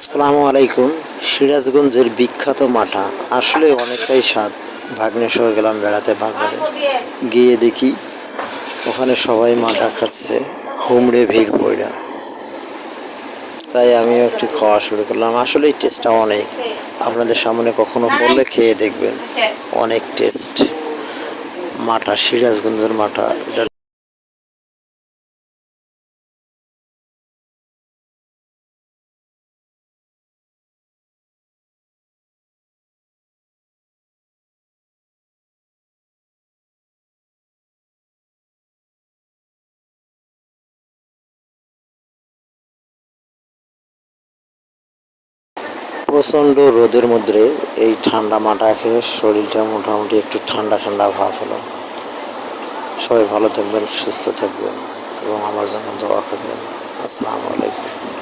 আসসালামু আলাইকুম। সিরাজগঞ্জের বিখ্যাত মাঠা। আসলে অনেকটাই স্বাদ। ভাগ্নে সহ গেলাম বেড়াতে বাজারে। গিয়ে দেখি ওখানে সবাই মাঠা খাচ্ছে হুমড়ে ভিড় পড়া তাই আমিও একটু খাওয়া শুরু করলাম। আসলে টেস্টটা অনেক। আপনাদের সামনে কখনো পড়লে খেয়ে দেখবেন। অনেক টেস্ট মাঠা, সিরাজগঞ্জের মাঠা, এটা প্রচণ্ড রোদের মধ্যে এই ঠান্ডা মাটা খেয়ে শরীরটা মোটামুটি একটু ঠান্ডা ঠান্ডা ভাব হলো। সবাই ভালো থাকবেন, সুস্থ থাকবেন এবং আমার জন্য দোয়া করবেন। আসসালামু আলাইকুম।